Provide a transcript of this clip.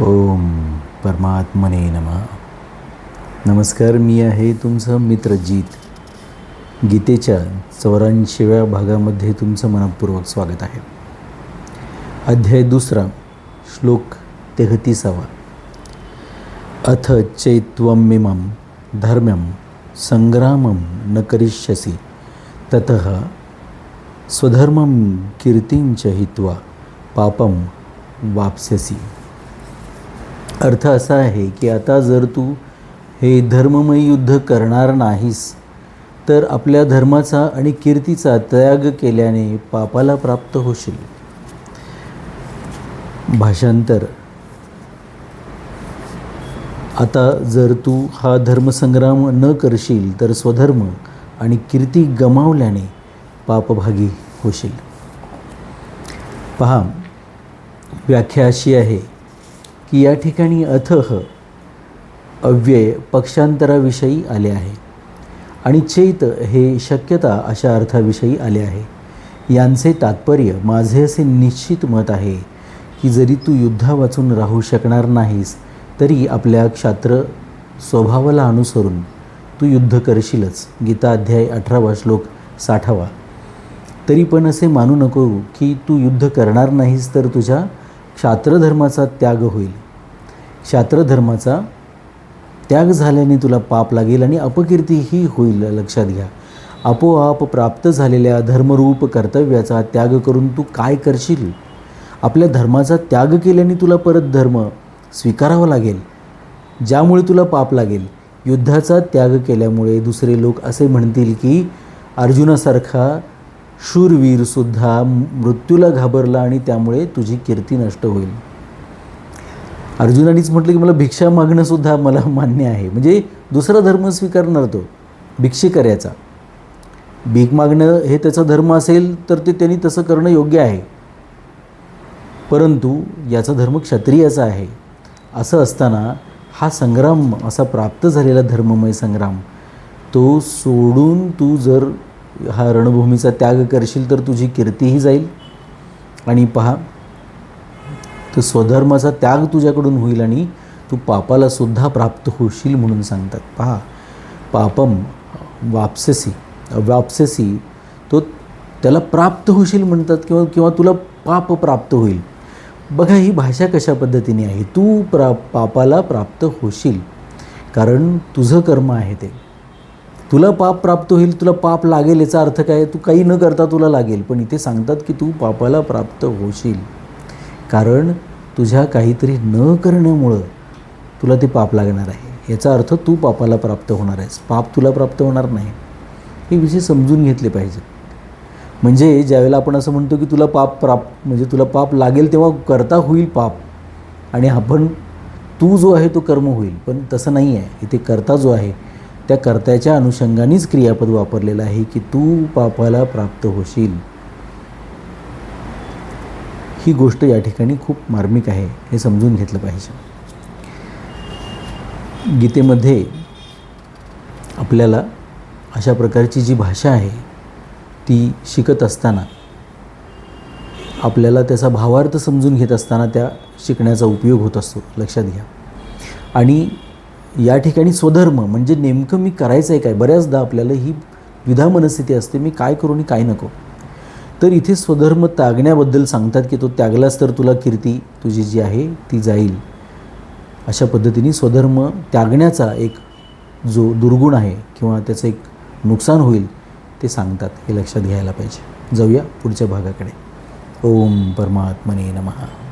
ओम परमात्मने नमः. नमस्कार मी आहे तुमचं मित्र जीत. गीतेच्या चौऱ्याऐंशीव्या भागामध्ये तुमचं मनपूर्वक स्वागत आहे. अध्याय दुसरा श्लोक तेहतीसावा. अथ चैत्वमिमं धर्म्यं संग्रामं न करिष्यसि ततः स्वधर्मं कीर्तिं च हित्वा पापं वाप्स्यसि. अर्थ असा आहे की आता जर तू हे धर्ममय युद्ध करणार नाहीस तर आपल्या धर्माचा आणि कीर्तीचा त्याग केल्याने पापाला प्राप्त होशील. भाषांतर. आता जर तू हा धर्मसंग्राम न करशील तर स्वधर्म आणि कीर्ती गमावल्याने पापभागी होशील. पहा व्याख्या अशी आहे की या ठिकाणी अथह अव्यय पक्षांतराविषयी आले आहे. आणि चैत हे शक्यता अशा अर्थाविषयी आले आहे. यांचे तात्पर्य माझे असे निश्चित मत आहे की जरी तू युद्धा वाचून राहू शकणार नाहीस तरी आपल्या क्षात्र स्वभावाला अनुसरून तू युद्ध करशीलच. गीता अध्याय अठरावा श्लोक साठावा. तरी पण असे मानू नको की तू युद्ध करणार नाहीस तर तुझ्या क्षात्रधर्माचा त्याग होईल. क्षात्रधर्माचा त्याग झाल्याने तुला पाप लागेल आणि अपकीर्तीही होईल. लक्षात घ्या. आपोआप प्राप्त झालेल्या धर्मरूप कर्तव्याचा त्याग करून तू काय करशील? आपल्या धर्माचा त्याग केल्याने तुला परत धर्म स्वीकारावा लागेल. ज्यामुळे तुला पाप लागेल. युद्धाचा त्याग केल्यामुळे दुसरे लोक असे म्हणतील की अर्जुनासारखा शूरवीरसुद्धा मृत्यूला घाबरला आणि त्यामुळे तुझी कीर्ती नष्ट होईल. अर्जुनानेच म्हटलं की मला भिक्षा मागणंसुद्धा मला मान्य आहे. म्हणजे दुसरा धर्म स्वीकारणार तो भिक्षेकऱ्याचा. भीक मागणं हे त्याचा धर्म असेल तर ते त्यांनी तसं करणं योग्य आहे. परंतु याचा धर्म क्षत्रियाचा आहे. असं असताना हा संग्राम असा प्राप्त झालेला धर्ममय संग्राम. तो सोडून तू जर हा रणभूमीचा त्याग करशील तर तुझी कीर्तीही जाईल. आणि पहा तर स्वधर्माचा त्याग तुझ्याकडून होईल आणि तू पापाला सुद्धा प्राप्त होशील म्हणून सांगतात. पहा पापम वापसेसी वापसेसी तो त्याला प्राप्त होशील म्हणतात किंवा किंवा तुला पाप प्राप्त होईल. बघा ही भाषा कशा पद्धतीने आहे? तू प्रा पापाला प्राप्त होशील. कारण तुझं कर्म आहे ते. तुला पाप प्राप्त होईल तुला पाप लागेल याचा अर्थ काय? तू काही न करता तुला लागेल पण इथे सांगतात की तू पापाला प्राप्त होशील. कारण तुझ्या काहीतरी न करण्यामुळं तुला ते पाप लागणार आहे. याचा अर्थ तू पापाला प्राप्त होणार आहेस. पाप तुला प्राप्त होणार नाही. हे विषय समजून घेतले पाहिजे. म्हणजे ज्यावेळेला आपण असं म्हणतो की तुला पाप प्राप म्हणजे तुला पाप लागेल तेव्हा करता होईल पाप. आणि आपण तू जो आहे तो कर्म होईल पण तसं नाही आहे. इथे करता जो आहे त्या कर्त्याच्या अनुषंगानेच क्रियापद वापरलेलं आहे की तू पापाला प्राप्त होशील. ही गोष्ट या ठिकाणी खूप मार्मिक आहे हे समजून घेतलं पाहिजे. गीतेमध्ये आपल्याला अशा प्रकारची जी भाषा आहे ती शिकत असताना आपल्याला त्याचा भावार्थ समजून घेत असताना त्या शिकण्याचा उपयोग होत असतो लक्षात घ्या. आणि या ठिकाणी स्वधर्म म्हणजे नेमकं मी करायचं आहे काय? बऱ्याचदा आपल्याला ही विधा मनस्थिती असते मी काय करू आणि काय नको. तर इथे स्वधर्म त्यागण्याबद्दल सांगतात की तो त्यागलास तर तुला कीर्ती तुझी जी आहे ती जाईल. अशा पद्धतीने स्वधर्म त्यागण्याचा एक जो दुर्गुण आहे किंवा त्याचं एक नुकसान होईल ते सांगतात. हे लक्षात घ्यायला पाहिजे. जाऊया पुढच्या भागाकडे. ओम परमात्मने नमः.